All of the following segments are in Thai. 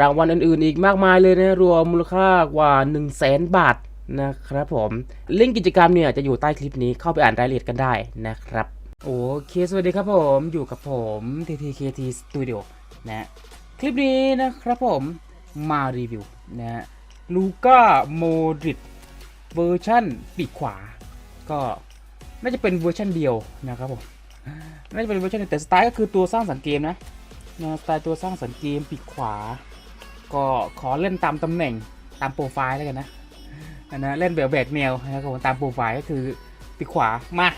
รางวัลอื่นๆ อีกมากมายเลยนะ รวมมูลค่ากว่า 1 0 0 0 0แสนบาทนะครับผมลิงก์กิจกรรมเนี่ยจะอยู่ใต้คลิปนี้เข้าไปอ่านรายละเอียดกันได้นะครับ โอเค สวัสดีครับผมอยู่กับผม TTKT Studio นะคลิปนี้นะครับผมมารีวิวนะลูก้าโมดริดเวอร์ชั่นปีกขวา ก็น่าจะเป็นเวอร์ชันเดียวนะครับผมน่าจะเป็นเวอร์ชันเดียวแต่สไตล์ก็คือตัวสร้างสรรค์เกมนะนะสไตล์ตัวสร้างสรรค์เกมปีกขวา ก็ขอเล่นตามตำแหน่งตามโปรไฟล์แล้วกันนะนะเล่นแบบแบกแนวนะครับผมตามโปรไฟล์ก็คือปีขวามา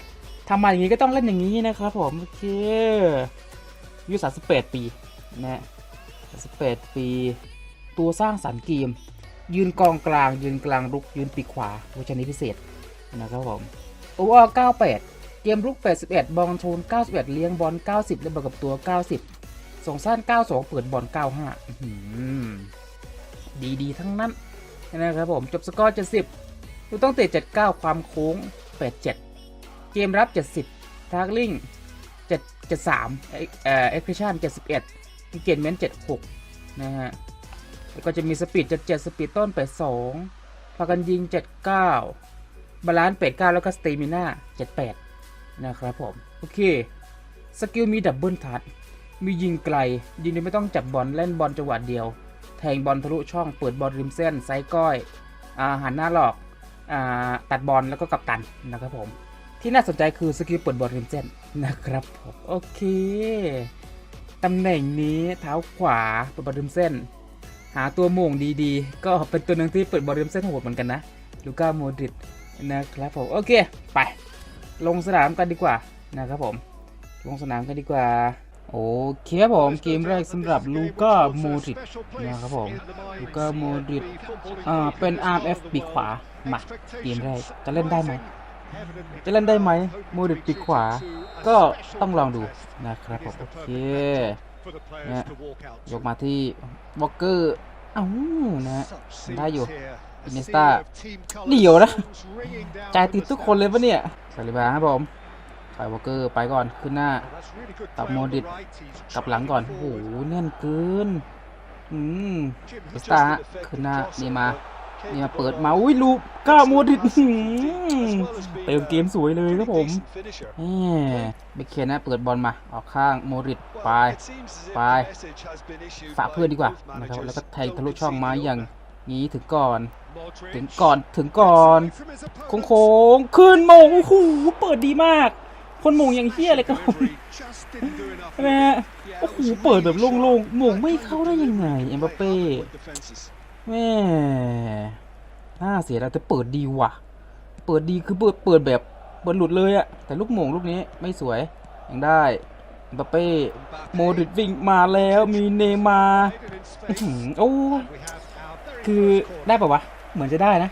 ทำมาอย่างนี้ก็ต้องเล่นอย่างนี้นะครับผมโอเคอายุ38ปีนะ38ปี ตัวสร้างสรรค์เกม ยืนกองกลาง ยืนกลางรุก ยืนปีกขวาเวอร์ชันนี้พิเศษนะครับผมโอเวอร์98เกมรุก81บอลโทน91เลี้ยงบอล90และบวกกับตัว90ส่ งสั้น92 เปิดบอล95อื้อหือดีดีทั้งนั้นนะครับผมจบสกอร์70ลูกต้องเตะ79 ความโค้ง 87 เกมรับ 70ทาร์กลิง7 73เอ่อเอ็กเพรสชั่น71เกนเมนต์76 นะฮะแล้วก็จะมีสปีด77 สปีดต้น 82พากันยิง 79 บาลานซ์89 แล้วก็สเตมิน่า78 นะครับผม โอเค สกิลมีดับเบิลทัช มียิงไกล ยิงโดยไม่ต้องจับบอลเล่นบอลจังหวะเดียว แทงบอลทะลุช่องเปิดบอลริมเส้นไซก้อยอาหันหน้าหลอกอตัดบอลแล้วก็กับตันนะครับผม ที่น่าสนใจคือสกิลเปิดบอลริมเส้นนะครับผมโอเคตำแหน่งนี้เท้าขวาเปิดบอลริมเส้น หาตัวโมงดีๆ ก็เป็นตัวหนึ่งที่เปิดบอลริมเส้นโหดเหมือนกันนะลูก้าโมดริดนะครับผมโอเค ไป ลงสนามกันดีกว่านะครับผม ลงสนามกันดีกว่า โอเคผม เกมแรกสำหรับลูก้าโมดริดนะครับผม ลูก้าโมดริดอ่าเป็น RF ปีกขวา มา เกมแรก จะเล่นได้ไหม จะเล่นได้ไหมโมดริดปีกขวา ก็ต้องลองดูนะครับผม โอเคเนี่ยยกมาที่วอลเกอร์เอ้านะฮะได้อยู่อินเนเนสตาเดี่เยวนะนะจ่าจ่ายยติดทุกคนเลยปะเนี่ยเนี่ยซาลิบาครับผม ซายวอลเกอร์ไปก่อนขึ้นหน้ากับโมดิตกกัลับหลังก่อน โอ้โอ้โหโหแน่นเกินอืมเอเอสตาขึ้นหน้าน้านี่นี่มามานี่นี่มาเปิดมาอุ้ยลูก้าโมดิตเติมเกมสวยเลยครับผมมแหแหมเบคเคนนะเปิดบอลมาออกข้างโมดริดไปไปฝากเพื่อนดีกว่านะครับแล้วก็แทงทะลุช่องมาอย่างงนี้นี้ถึถึงก่อนถึงก่อนโค้งๆขึ้นโมงโอ้โหเปิดดีมาก คนมงอย่างเฮี้ยเลยก็ใช่ไหมฮะโอ้โหเปิดแบบโล่โล่งๆมงไม่เข้าได้ยังไงเอ็มบัปเป้แม่น่าเสียดายแต่เปิดดีว่ะ เปิดดีคือเปิดเปิดแบบเปิดหลุดเลยอะแต่ลูกมงลูกนี้ไม่สวยยังได้มบัปเป้โมดริดวิ่งมาแล้วมีเนมาโอ้คือได้ปะวะ เหมือนจะได้นะ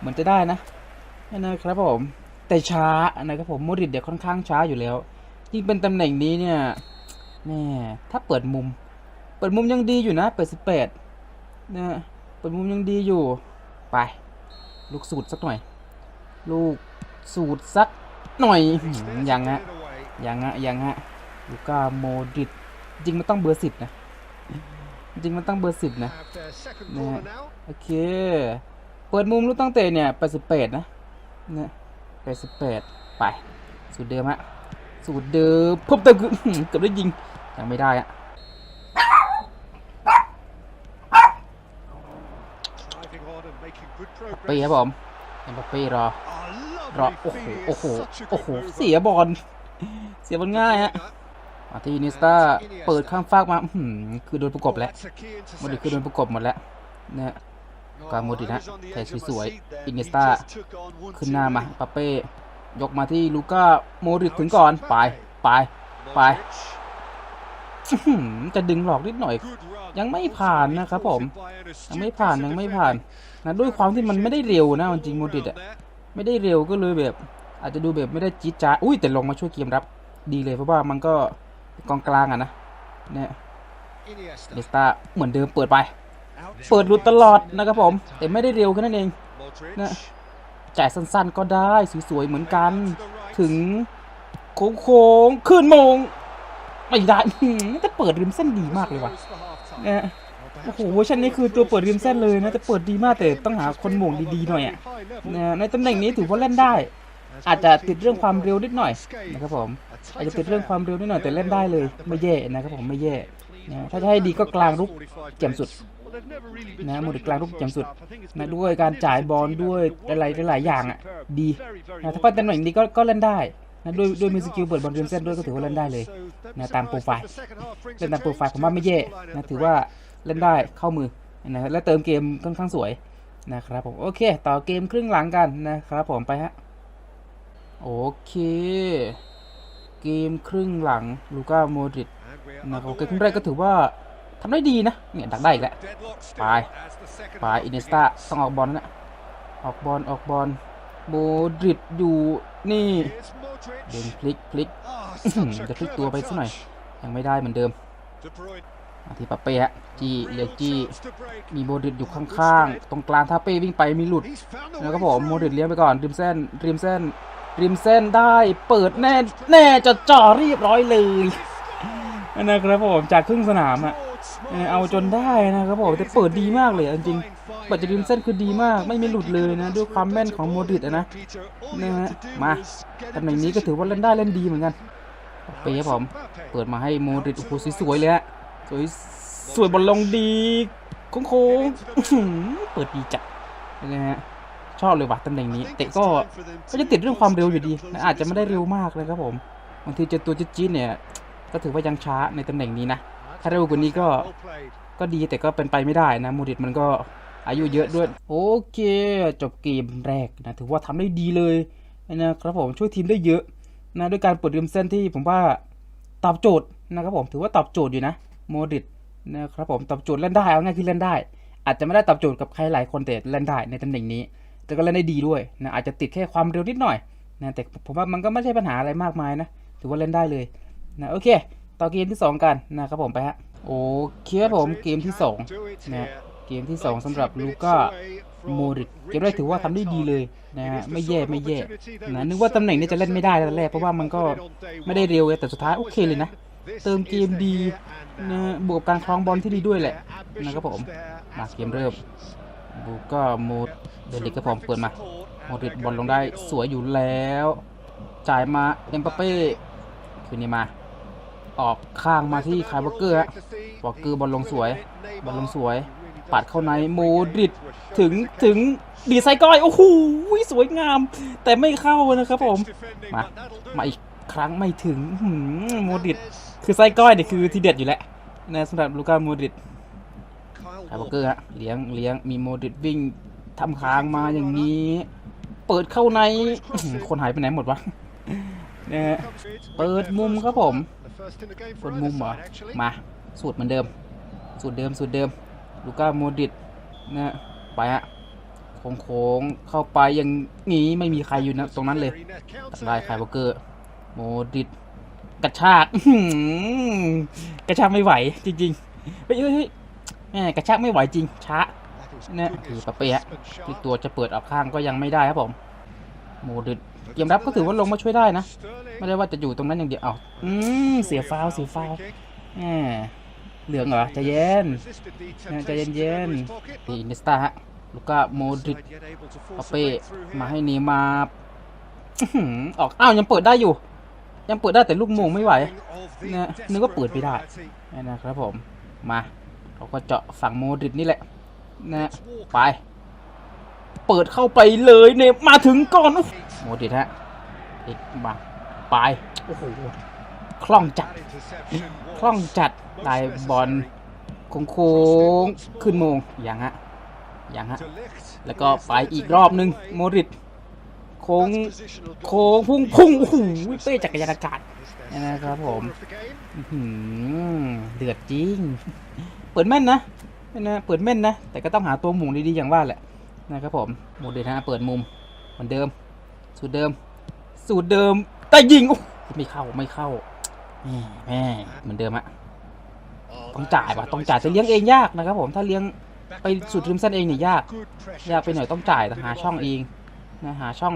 เหมือนจะได้นะนั่นนะครับผม แต่ช้านะครับผมโมดริดเดี๋ยวค่อนข้างช้าอยู่แล้ว ยิ่งเป็นตำแหน่งนี้เนี่ยแม่ถ้าเปิดมุม เปิดมุมยังดีอยู่นะเปิดสิบแปดนะเปิดมุมยังดีอยู่ ไป ลูกสูตรสักหน่อย ลูกสูตรสักหน่อยหืมยังฮะยังฮะยังฮะลูก้าโมดิดจริงมันต้องเบอร์สิบนะจริงมันต้องเบอร์สิบนะโอเค เปิดมุมลูกตั้งเตะเนี่ย88นะ 88ไป สูตรเดิมฮะ สูตรเดิมเพิ่มเติมเกือบได้ยิง ยังไม่ได้อะป้ครับผมเอ็มบัปเป้รอ รอ โอ้โห โอ้โห โอ้โห เสียบอล เสียบอลง่ายฮะมาที่นิสตาเปิดข้างฟากมา คือโดนประกบแล้วมดริดคือโดนประกบหมดแล้วเนี่ย กาโมดริดฮะแทสวยๆอินเนสตาขึ้นหน้ามาปาเป้ ยกมาที่ลูก้าโมดริดถึงก่อน ไป ไป ไปอื้อหือจะดึงหลอกนิดหน่อย Good run. ยังไม่ผ่านนะครับผม Thwarted by an ยังไม่ astute ผ่าน pass ยัง in ไม่ the ผ่าน midfield. นะด้วยความที่มันไม่ได้เร็วนะเอาจริงโมดริดอะ Round there. ไม่ได้เร็วก็เลยแบบ อาจจะดูแบบไม่ได้จี๊ดจ๊าดอุ้ยแต่ลงมาช่วยเกมรับ ดีเลยเพราะว่ามันก็กองกลางอะนะเนี่ย Iniesta. เดสตาเหมือนเดิมเปิดไป Out เปิดหลุดตลอดนะครับผม แต่ไม่ได้เร็วแค่นั้นเองนะจ่ายสั้นๆก็ได้สวยๆเหมือนกัน ถึงโค้งๆขึ้นมงไม่ได้อื้อหือแต่เปิดริมเส้นดีมากเลยว่ะโอ้โหเวอร์ชันนี้คือตัวเปิดริมเส้นเลยนะแต่เปิดดีมากแต่ต้องหาคนหม่งดีๆหน่อยอะ high level. เนี่ยในตำแหน่งนี้ถือว่าเล่นได้ อาจจะติดเรื่องความเร็วนิดหน่อยนะครับผมอาจจะติดเรื่องความเร็วนิดหน่อยแต่เล่นได้เลย ไม่แย่นะครับผมไม่แย่นะถ้าจะให้ดีก็กลางรุกแจ่มสุด นะโมเดกลางลูกแจ่มสุดนะด้วยการจ่ายบอลด้วยอะไรหลายๆอย่างอะดีนะถ้าเปิดตำแหน่งนี้ก็ก็เล่นได้นะด้วยด้วยมีสกิลเปิดบอลเริมเส้นด้วยก็ถือว่าเล่นได้เลยนะตามโปรไฟล์เล่นตามโปรไฟล์ผมว่าไม่แย่นะถือว่าเล่นได้เข้ามือนะและเติมเกมค่อนข้างสวยนะครับผมโอเค ต่อเกมครึ่งหลังกันนะครับผมไปฮะโอเค เกมครึ่งหลังลูก้าโมดริดนะครับเกมครึ่งแรกก็ถือว่า ทำได้ดีนะ เนี่ยดักได้อีกแล้วไปไปอินเนสตาต้องออกบอลนะออกบอลออกบอลโมดริดอยู่นี่เดินพลิกพลิกจะพลิกตัวไปสักหน่อย ยังไม่ได้เหมือนเดิมที่ปาเป้ฮะจีเลือจี้มีโมดริดอยู่ข้างๆ ตรงกลางถ้าเป้วิ่งไปมีหลุด แล้วก็ผมโมดริดเลี้ยงไปก่อนริมเส้นริมเส้นริมเส้นได้เปิดแน่แน่จะจ่อเรียบร้อยเลยนะครับผมจากครึ่งสนามอะ เอาจนได้นะครับผมแต่เปิดดีมากเลยจริงๆปิดจากริมเส้นคือดีมาก ไม่มีหลุดเลยนะ ด้วยความแม่นของโมดริดอะนะนะฮะมาตำแหน่งนี้ก็ถือว่าเล่นได้เล่นดีเหมือนกันเป๊ะผมเปิดมาให้โมดริดโอ้โหสวยๆเลยฮะสวยสวยบอลลงดีโค้งๆอื้อหือเปิดดีจัดนะฮะชอบเลยว่ะตำแหน่งนี้แต่ก็ก็จะติดเรื่องความเร็วอยู่ดีนะอาจจะไม่ได้เร็วมากเลยครับผมบางทีเจอตัวจี๊ดเนี่ยก็ถือว่ายังช้าในตำแหน่งนี้นะ ถ้าเร็วกว่านี้ก็ก็ดีแต่ก็เป็นไปไม่ได้นะโมดริดมันก็อายุเยอะด้วย โอเค จบเกมแรกนะ ถือว่าทำได้ดีเลยนะครับผมช่วยทีมได้เยอะนะด้วยการเปิดริมเส้นที่ผมว่าตอบโจทย์นะครับผมถือว่าตอบโจทย์อยู่นะโมดริดนะครับผมตอบโจทย์เล่นได้เอาง่ายคือเล่นได้ อาจจะไม่ได้ตอบโจทย์กับใครหลายคนแต่เล่นได้ในตำแหน่งนี้ แต่ก็เล่นได้ดีด้วยนะอาจจะติดแค่ความเร็วนิดหน่อยนะแต่ผมว่ามันก็ไม่ใช่ปัญหาอะไรมากมายนะถือว่าเล่นได้เลยนะโอเค ต่อเกมที่สองกันนะครับผมไปฮะโอเคครับผมเกมที่สองนะเกมที่สองสำหรับลูก้าโมดริดเกมแรกถือว่าทำได้ดีเลยนะฮะไม่แย่ไม่แย่นะนึกว่าตำแหน่งนี้จะเล่นไม่ได้ตอนแรกเพราะว่ามันก็ไม่ได้เร็วแต่สุดท้ายโอเคเลยนะ เติมเกมดีนะบวกการครองบอลที่ดีด้วยแหละนะครับผมมาเกมเริ่มบูก็โมดเดลิกครับผมเปิดมาโมดริดบอลลงได้สวยอยู่แล้ว จ่ายมาเอ็มปาเป้คืนนี้มา ออกข้างมาที่คาร์บเกอร์ฮะวอลเกอร์บอลลงสวย บอลลงสวย ปัดเข้าในโมดิดถึงถึงดีไซน์ก้อย โอ้โหสวยงาม แต่ไม่เข้านะครับผม มา มาอีกครั้งไม่ถึงโมดิดคือไซก้อยเนี่ยคือทีเด็ดอยู่แล้วนะสำหรับลูก้าโมดิดคาร์บเกอร์ฮะเลี้ยงเลี้ยงมีโมดิดวิ่งทำค้างมาอย่างนี้ เปิดเข้าในคนหายไปไหนหมดวะ นะฮะเปิดมุมครับผมเปิดมุมเหรอมาสูตรเหมือนเดิม สูตรเดิมสูตรเดิมลูก้าโมดริดนะไปฮะโค้งๆเข้าไปอย่างงี้ไม่มีใครอยู่นะตรงนั้นเลยตัดลายคายวอเกอร์โมดริดกระชากกระชากไม่ไหวจริงๆเฮ้ยเฮ้ยเฮ้ยแม่กระชากไม่ไหวจริงช้าเนี่ยคือปะเปียะพลิกตัวจะเปิดออกข้างก็ยังไม่ได้ครับผม โมดริด เกมรับก็ถือว่าลงมาช่วยได้นะ ไม่ได้ว่าจะอยู่ตรงนั้นอย่างเดียวเอาอืมเสียฟาวเสียฟาวแหมเหลืองเหรอใจเย็นใจเย็นๆดีเนสตาฮะลูก้าโมดริดปาเป้มาให้เนีมาออกอ้าวยังเปิดได้อยู่ ยังเปิดได้แต่ลูกโมงไม่ไหวเนี่ยนึกว่าเปิดไม่ได้นี่นะครับผมมาเราก็เจาะฝั่งโมดริดนี่แหละนะไป เปิดเข้าไปเลยเนี่ยมาถึงก่อน โมดริดฮะอีกมาไปโอ้โหคล่องจัดคล่องจัดได้บอลโค้งๆขึ้นโมงอย่างฮะอย่างฮะแล้วก็ไปอีกรอบนึงโมดริดโค้งโค้งพุ่งพุ่งโอ้โหเป้จักรยานอากาศนะครับผม Corner of the game. อื้อหือเดือดจริง เปิดแม่นนะนะเปิดแม่นนะ แต่ก็ต้องหาตัวหมุงดีๆอย่างว่าแหละนะครับผมโมเดลนะเปิดมุมเหมือนเดิม สูตรเดิม สูตรเดิมแต่ยิงโอ้ไม่เข้าไม่เข้าแม่แม่เหมือนเดิมอะต้องจ่าย is ว่ะต้องจ่ายจะเลี้ยงเองยากนะครับผมถ้าเลี้ยงไปสุดริมเส้นเองเนี่ยยาก ยากไปหน่อยต้องจ่ายแต่หาช่องเองนะหาช่อง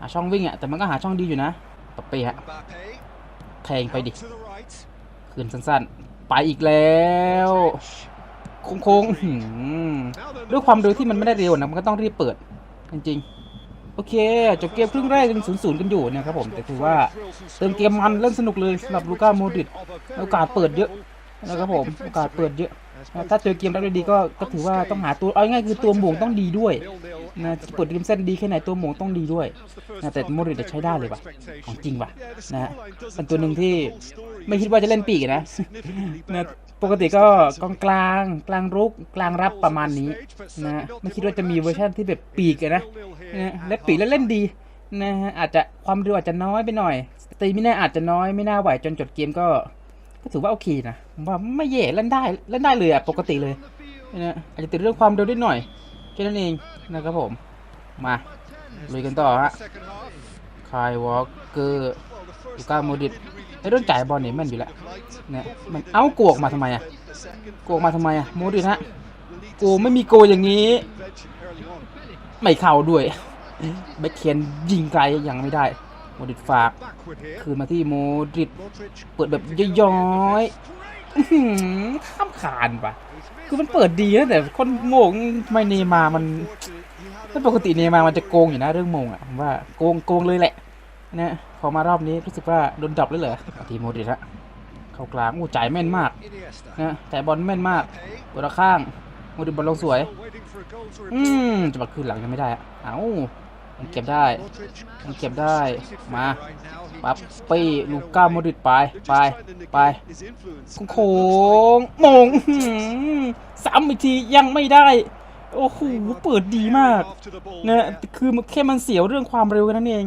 หาช่องวิ่งอะแต่มันก็หาช่องดีอยู่นะปะเปฮะแทงไปดิคืนสั้นๆ ไปอีกแล้วโค้งๆด้วยความเร็วที่มันไม่ได้เร็วนะมันก็ต้องรีบเปิด จริงๆ โอเคจบเกมครึ่งแรกยังศูนย์ศูนย์กันอยู่เนะครับผมแต่ถือว่าเติมเกมมันเล่นสนุกเลยสำหรับลูก้าโมดริดโอกาสเปิดเยอะนะครับผมโอกาสเปิดเยอะถ้าเจอเกมรับได้ดีก็ก็ถือว่าต้องหาตัวเอาง่ายคือตัวหม่งต้องดีด้วย นะเปิดริมเส้นดีแค่ไหนตัวหมงต้องดีด้วยนะแต่โมริดใช้ได้เลยว่ะของจริงว่ะนะฮะเป็นตัวหนึ่งที่ไม่คิดว่าจะเล่นปีกนะนะปกติก็กองกลางกลางรุกกลางรับประมาณนี้นะไม่คิดว่าจะมีเวอร์ชันที่แบบปีกนะนะและปีกแล้วเล่นดีนะฮะอาจจะความเร็วอาจจะน้อยไปหน่อยสตีมิน่าอาจจะน้อยไม่น่าไหวจนจบเกมก็ ก็ถือว่าโอเคนะว่าไม่แย่เล่นได้เล่นได้เลยอะปกติเลยนะอาจจะติดเรื่องความเร็วนิดหน่อย แค่นั้นเองนะครับผม มาลุยกันต่อฮะ Second half. คายวอลเกอร์ Well, the first ลูก้าโมดริด really ไอ้เรื่องจ่ายบอลเนี่ยแม่นอยู่แล้ว liked. นะมันเอ้าโกออกมาทำไมอะ The second โกออกมาทำไมอะโมดริดฮะ will need โกไม่มีโกอย่างนี้ invention early on. ไม่เข้าด้วยแบ็คเคนยิงไกลยังไม่ได้โมดริดฝาก Backward here. คืนมาที่โมดริด Modric. เปิดแบบย้อยๆอื้อหือ ข้ามขานปะคือมันเปิดดีนะแต่คนโง่ไมเนมามันถ้าปกติเนมามันจะโกงอยู่นะเรื่องโมงอะผมว่าโกงโกงเลยแหละนะพอมารอบนี้รู้สึกว่าโดนดับเลยเหรอทีโมดริดฮะเข้ากลางอู้จ่ายแม่นมากนะจ่ายบอลแม่นมาก Mbappe. ตัวลข้างโมดิบอลลงสวย อืมจะมาคืนหลังยังไม่ได้อะเอ้า ยังเก็บได้ Modric. ยังเก็บได้ มาปั๊บปี้ลูก้าโมดริดไป ไป ไปโค้งมงอื้อหือซ้ำอีกทียังไม่ได้ โอ้โห เปิดดีมากนะคือแค่มันเสียวเรื่องความเร็วนั้นเอง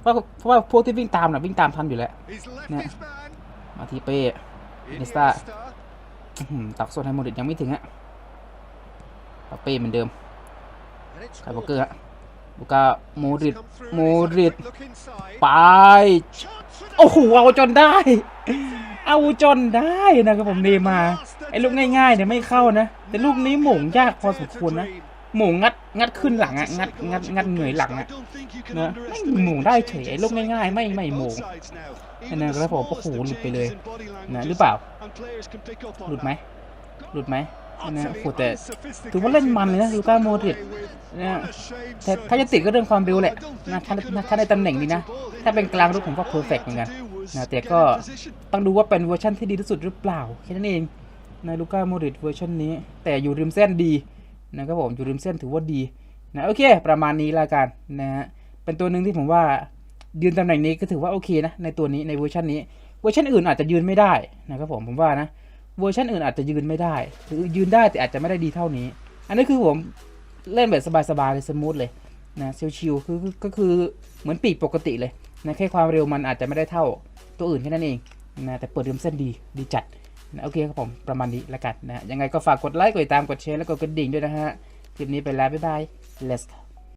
เพราะเพราะว่าพวกที่วิ่งตามน่ะวิ่งตามทันอยู่แล้ว He's left Nè. his man. มาทีเป้ Iniesta. อื้อหือตักส่วนให้โมดริดยังไม่ถึงอะปาเป้เหมือนเดิมไคบอร์เกอร์ฮะ ลูก้าโมดริด come through. โม He's ดริด had a quick look inside. ไป โอ้โห เอาจนได้ เอาจนได้นะครับผมเนมาร์ไอ้ลูกง่ายๆเนี่ยไม่เข้านะ แต่ลูกนี้หม่งยากพอสมควรนะ หม่งงัดงัดขึ้นหลังอะงัดงัดงัดเหนื่อยหลังอะนะไม่หม่งได้เฉยไอ้ลูกง่ายๆ ไม่ไม่หม่งนั่นนะครับผมโอ้โหหลุดไปเลยนะหรือเปล่า หลุดไหมหลุดไหม นะโอ้โหแต่ถือว่าเล่นมันเลยนะลูก้าโมดริดนะแต่ถ้าจะติดก็เรื่องความเร็วแหละนะถ้าถ้าในตำแหน่งนี้นะ ถ้าเป็นกลางรุกผมก็เพอร์เฟกเหมือนกันนะแต่ก็ต้องดูว่าเป็นเวอร์ชันที่ดีที่สุดหรือเปล่าแค่นั้นเองนะลูก้าโมดริดเวอร์ชันนี้ แต่อยู่ริมเส้นดีนะครับผมอยู่ริมเส้นถือว่าดีนะโอเค ประมาณนี้ละกันนะฮะเป็นตัวหนึ่งที่ผมว่ายืนตำแหน่งนี้ก็ถือว่าโอเคนะในตัวนี้ในเวอร์ชันนี้เวอร์ชันอื่นอาจจะยืนไม่ได้นะครับผมผมว่านะ เวอร์ชันอื่นอาจจะยืนไม่ได้ หรือยืนได้แต่อาจจะไม่ได้ดีเท่านี้ อันนี้คือผมเล่นแบบสบายๆเลยสมูทเลยนะชิวๆคือก็คือเหมือนปีกปกติเลยนะแค่ความเร็วมันอาจจะไม่ได้เท่าตัวอื่นแค่นั้นเองนะแต่เปิดริมเส้นดีดีจัดนะโอเคครับผมประมาณนี้ละกันนะยังไงก็ฝากกดไลค์กดติดตามกดแชร์แล้วก็กดกระดิ่งด้วยนะฮะคลิปนี้ไปแล้วบ๊ายบาย let's